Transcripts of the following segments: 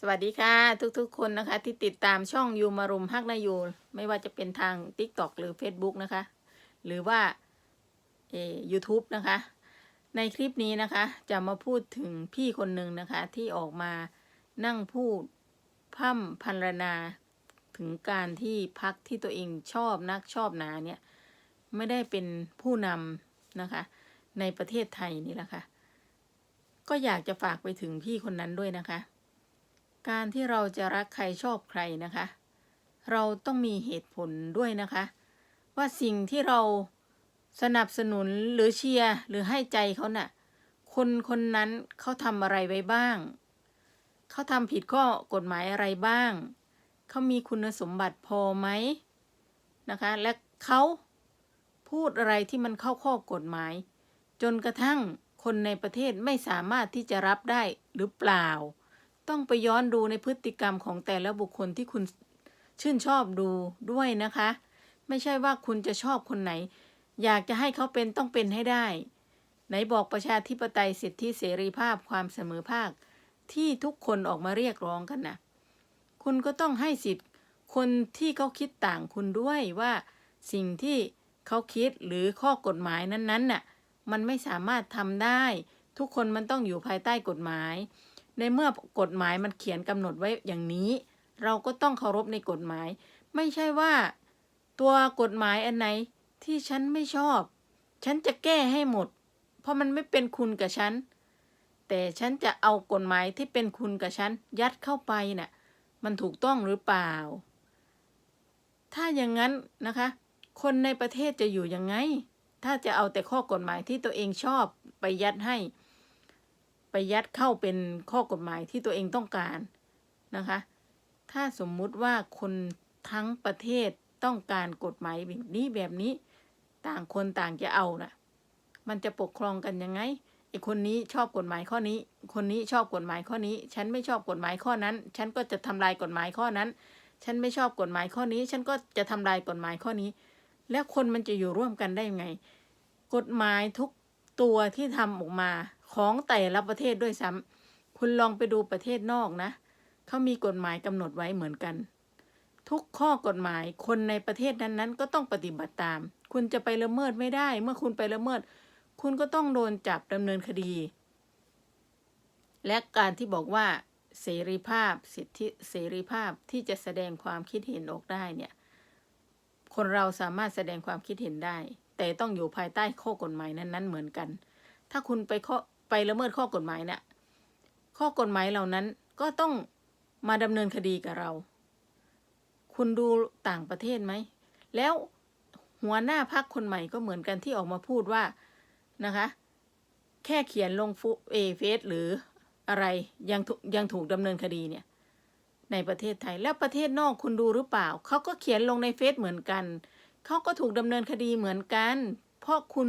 สวัสดีค่ะ ทุกๆคนนะคะ ที่ติดตามช่องยูมารุมฮักนายูไม่ว่าจะเป็นทาง t ิ k t o k หรือ Facebook นะคะ หรือว่าเอ YouTube นะคะ ในคลิปนี้นะคะ จะมาพูดถึงพี่คนหนึ่งนะคะ ที่ออกมานั่งพูดพร่ำพรรณนาถึงการที่พักที่ตัวเองชอบนักชอบนาเนี่ย ไม่ได้เป็นผู้นำนะคะ ในประเทศไทยนี่แหละค่ะก็อยากจะฝากไปถึงพี่คนนั้นด้วยนะคะ การที่เราจะรักใครชอบใครนะคะ เราต้องมีเหตุผลด้วยนะคะ ว่าสิ่งที่เราสนับสนุนหรือเชียร์หรือให้ใจเขาน่ะ คนคนนั้นเขาทำอะไรไว้บ้าง เขาทำผิดข้อกฎหมายอะไรบ้าง เขามีคุณสมบัติพอไหมนะคะ และเขาพูดอะไรที่มันเข้าข้อกฎหมาย จนกระทั่งคนในประเทศไม่สามารถที่จะรับได้หรือเปล่า ต้องไปย้อนดูในพฤติกรรมของแต่ละบุคคลที่คุณชื่นชอบดูด้วยนะคะ ไม่ใช่ว่าคุณจะชอบคนไหน อยากจะให้เขาเป็นต้องเป็นให้ได้ ไหนบอกประชาธิปไตยสิทธิเสรีภาพความเสมอภาค ที่ทุกคนออกมาเรียกร้องกันนะคุณก็ต้องให้สิทธิ์คนที่เขาคิดต่างคุณด้วยว่าสิ่งที่เขาคิดหรือข้อกฎหมายนั้นๆน่ะมันไม่สามารถทำได้ ทุกคนมันต้องอยู่ภายใต้กฎหมาย ในเมื่อกฎหมายมันเขียนกำหนดไว้อย่างนี้ เราก็ต้องเคารพในกฎหมาย ไม่ใช่ว่า ตัวกฎหมายอันไหนที่ฉันไม่ชอบ ฉันจะแก้ให้หมด เพราะมันไม่เป็นคุณกับฉัน แต่ฉันจะเอากฎหมายที่เป็นคุณกับฉันยัดเข้าไปน่ะมันถูกต้องหรือเปล่า ถ้าอย่างนั้นนะคะ คนในประเทศจะอยู่ยังไง ถ้าจะเอาแต่ข้อกฎหมายที่ตัวเองชอบไปยัดให้ ไปยัดเข้าเป็นข้อกฎหมายที่ตัวเองต้องการนะคะ ถ้าสมมุติว่าคนทั้งประเทศต้องการกฎหมายแบบนี้แบบนี้ต่างคนต่างจะเอานะ่ะ มันจะปกครองกันยังไงไอ้คนนี้ชอบกฎหมายข้อนี้ คนนี้ชอบกฎหมายข้อนี้ ฉันไม่ชอบกฎหมายข้อนั้น ฉันก็จะทำลายกฎหมายข้อนั้น ฉันไม่ชอบกฎหมายข้อนี้ ฉันก็จะทำลายกฎหมายข้อนี้ แล้วคนมันจะอยู่ร่วมกันได้ยังไง กฎหมายทุกตัวที่ทำออกมา ของแต่ละประเทศด้วยซ้ำคุณลองไปดูประเทศนอกนะเขามีกฎหมายกำหนดไว้เหมือนกัน ทุกข้อกฎหมายคนในประเทศนั้นๆ ก็ต้องปฏิบัติตาม คุณจะไปละเมิดไม่ได้ เมื่อคุณไปละเมิด คุณก็ต้องโดนจับดำเนินคดี และการที่บอกว่าเสรีภาพสิทธิเสรีภาพที่จะแสดงความคิดเห็นออกได้เนี่ย คนเราสามารถแสดงความคิดเห็นได้ แต่ต้องอยู่ภายใต้ข้อกฎหมายนั้น ๆ เหมือนกัน ถ้าคุณไปข้อ ไปละเมิดข้อกฎหมายเนี่ยข้อกฎหมายเหล่านั้นก็ต้องมาดำเนินคดีกับเรา คุณดูต่างประเทศไหม แล้วหัวหน้าพักคนใหม่ก็เหมือนกันที่ออกมาพูดว่านะคะ แค่เขียนลงฟุเอเฟซหรืออะไรยังถูกยังถูกดำเนินคดีเนี่ย ในประเทศไทยแล้วประเทศนอกคุณดูหรือเปล่า เขาก็เขียนลงในเฟซเหมือนกัน เขาก็ถูกดำเนินคดีเหมือนกัน เพราะคุณ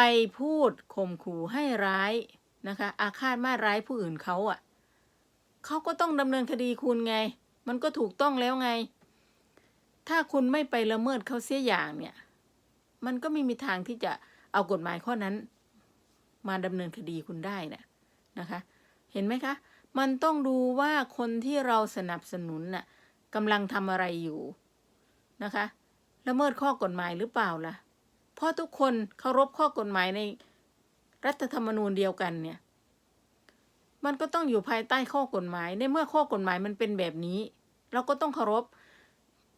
ไปพูดข่มขู่ให้ร้ายนะคะ อาฆาตมาร้ายผู้อื่นเขาอะ่ะเขาก็ต้องดำเนินคดีคุณไง มันก็ถูกต้องแล้วไง ถ้าคุณไม่ไปละเมิดเขาเสียอย่างเนี่ย มันก็ไม่มีทางที่จะเอากฎหมายข้อนั้น มาดำเนินคดีคุณได้นะนะคะ เห็นไหมคะ มันต้องดูว่าคนที่เราสนับสนุนน่ะกำลังทำอะไรอยู่นะคะ ละเมิดข้อกฎหมายหรือเปล่าล่ะ เพราะทุกคนเคารพข้อกฎหมายในรัฐธรรมนูญเดียวกันเนี่ย มันก็ต้องอยู่ภายใต้ข้อกฎหมาย ในเมื่อข้อกฎหมายมันเป็นแบบนี้ เราก็ต้องเคารพ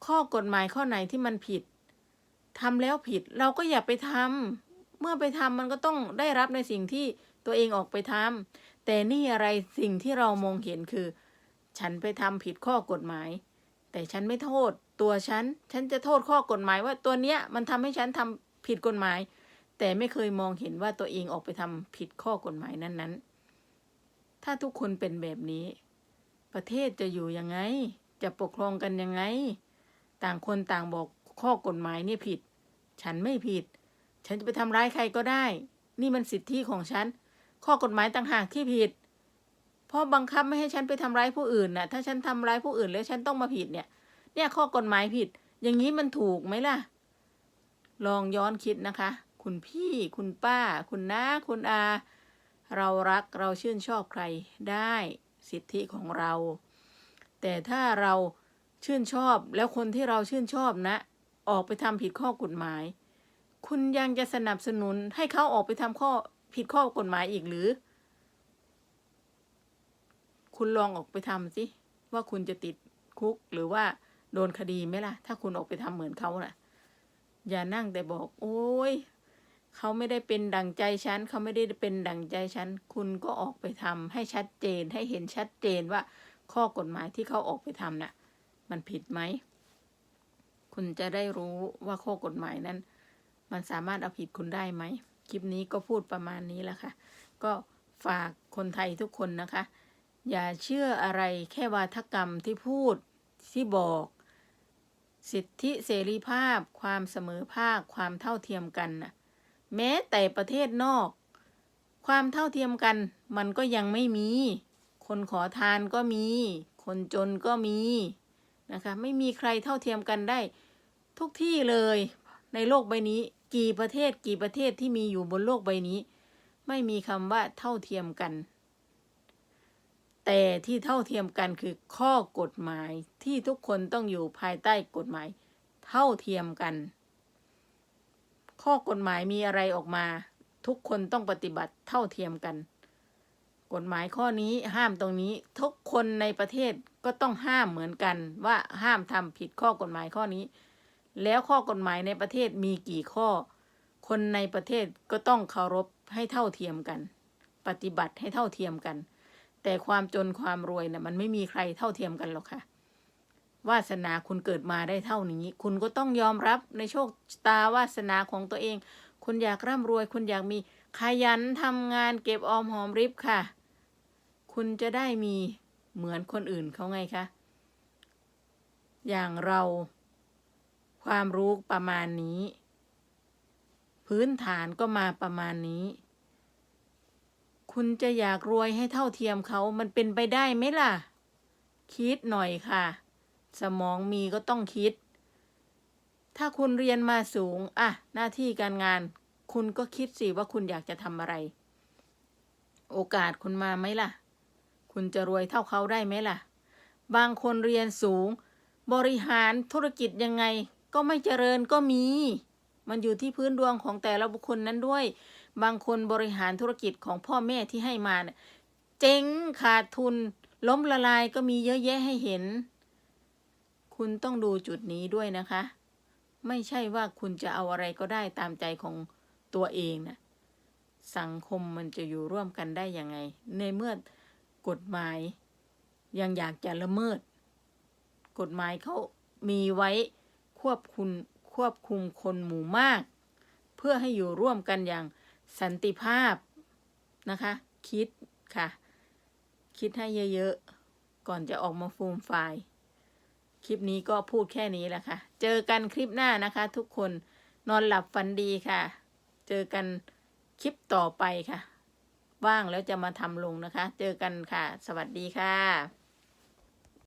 ข้อกฎหมายข้อไหนที่มันผิดทำแล้วผิดเราก็อย่าไปทำเมื่อไปทำมันก็ต้องได้รับในสิ่งที่ตัวเองออกไปทำแต่นี่อะไรสิ่งที่เรามองเห็นคือ ฉันไปทำผิดข้อกฎหมาย แต่ฉันไม่โทษ ตัวฉัน ฉันจะโทษข้อกฎหมายว่าตัวเนี้ยมันทำให้ฉันทำ ผิดกฎหมาย แต่ไม่เคยมองเห็นว่าตัวเองออกไปทำผิดข้อกฎหมายนั้น ๆ ถ้าทุกคนเป็นแบบนี้ ประเทศจะอยู่ยังไง จะปกครองกันยังไง ต่างคนต่างบอกข้อกฎหมายนี่ผิด ฉันไม่ผิด ฉันจะไปทำร้ายใครก็ได้ นี่มันสิทธิของฉัน ข้อกฎหมายต่างหากที่ผิดเพราะบังคับไม่ให้ฉันไปทำร้ายผู้อื่นน่ะ ถ้าฉันทำร้ายผู้อื่นแล้วฉันต้องมาผิดเนี่ย เนี่ยข้อกฎหมายผิด อย่างนี้มันถูกไหมล่ะ ลองย้อนคิดนะคะ คุณพี่คุณป้า คุณน้าคุณอา เรารักเราชื่นชอบใครได้สิทธิของเรา แต่ถ้าเราชื่นชอบแล้วคนที่เราชื่นชอบนะ ออกไปทำผิดข้อกฎหมาย คุณยังจะสนับสนุนให้เขาออกไปทำข้อผิดข้อกฎหมายอีกหรือ คุณลองออกไปทำสิว่าคุณจะติดคุกหรือว่าโดนคดีไหมล่ะ ถ้าคุณออกไปทำเหมือนเขาน่ะ อย่านั่งแต่บอก โอ้ยเขาไม่ได้เป็นดั่งใจฉันเขาไม่ได้เป็นดั่งใจฉัน คุณก็ออกไปทำให้ชัดเจนให้เห็นชัดเจนว่า ข้อกฎหมายที่เขาออกไปทำน่ะ มันผิดไหม คุณจะได้รู้ว่าข้อกฎหมายนั้น มันสามารถเอาผิดคุณได้ไหม คลิปนี้ก็พูดประมาณนี้แหละค่ะ ก็ฝากคนไทยทุกคนนะคะ อย่าเชื่ออะไรแค่วาทกรรมที่พูดที่บอก สิทธิเสรีภาพ ความเสมอภาค ความเท่าเทียมกันน่ะแม้แต่ประเทศนอก ความเท่าเทียมกัน มันก็ยังไม่มี คนขอทานก็มี คนจนก็มีนะคะไม่มีใครเท่าเทียมกันได้ ทุกที่เลยในโลกใบนี้ กี่ประเทศกี่ประเทศที่มีอยู่บนโลกใบนี้ ไม่มีคำว่าเท่าเทียมกัน แต่ที่เท่าเทียมกันคือข้อกฎหมายที่ทุกคนต้องอยู่ภายใต้กฎหมาย เท่าเทียมกัน ข้อกฎหมายมีอะไรออกมา ทุกคนต้องปฏิบัติเท่าเทียมกัน กฎหมายข้อนี้ห้ามตรงนี้ทุกคนในประเทศก็ต้องห้ามเหมือนกันว่าห้ามทำผิดข้อกฎหมายข้อนี้ แล้วข้อกฎหมายในประเทศมีกี่ข้อ คนในประเทศก็ต้องเคารพให้เท่าเทียมกัน ปฏิบัติให้เท่าเทียมกัน แต่ความจนความรวยนะ่ะมันไม่มีใครเท่าเทียมกันหรอกค่ะ วาสนาคุณเกิดมาได้เท่านี้ คุณก็ต้องยอมรับในโชคตาวาสนาของตัวเอง คุณอยากร่ำรวย คุณอยากมีขยันทำงานเก็บออมหอมริบค่ะ คุณจะได้มีเหมือนคนอื่นเขาไงคะ อย่างเรา ความรู้ประมาณนี้ พื้นฐานก็มาประมาณนี้ คุณจะอยากรวยให้เท่าเทียมเขามันเป็นไปได้ไหมล่ะ คิดหน่อยค่ะ สมองมีก็ต้องคิด ถ้าคุณเรียนมาสูง อะ หน้าที่การงาน คุณก็คิดสิว่าคุณอยากจะทำอะไร โอกาสคุณมาไหมล่ะ คุณจะรวยเท่าเขาได้ไหมล่ะ บางคนเรียนสูง บริหารธุรกิจยังไง ก็ไม่เจริญก็มี มันอยู่ที่พื้นดวงของแต่ละบุคคลนั้นด้วย บางคนบริหารธุรกิจของพ่อแม่ที่ให้มาเนี่ยเจ๊งขาดทุน ล้มละลายก็มีเยอะแยะให้เห็น คุณต้องดูจุดนี้ด้วยนะคะ ไม่ใช่ว่าคุณจะเอาอะไรก็ได้ตามใจของตัวเองนะสังคมมันจะอยู่ร่วมกันได้ยังไง ในเมื่อกฎหมาย ยังอยากจะละเมิด กฎหมายเขามีไว้ควบคุมควบคุมคนหมู่มาก เพื่อให้อยู่ร่วมกันอย่าง สันติภาพนะคะ คิดค่ะ คิดให้เยอะๆ ก่อนจะออกมาฟูมไฟล์ คลิปนี้ก็พูดแค่นี้แหละค่ะ เจอกันคลิปหน้านะคะ ทุกคนนอนหลับฝันดีค่ะ เจอกันคลิปต่อไปค่ะ ว่างแล้วจะมาทำลงนะคะ เจอกันค่ะ สวัสดีค่ะ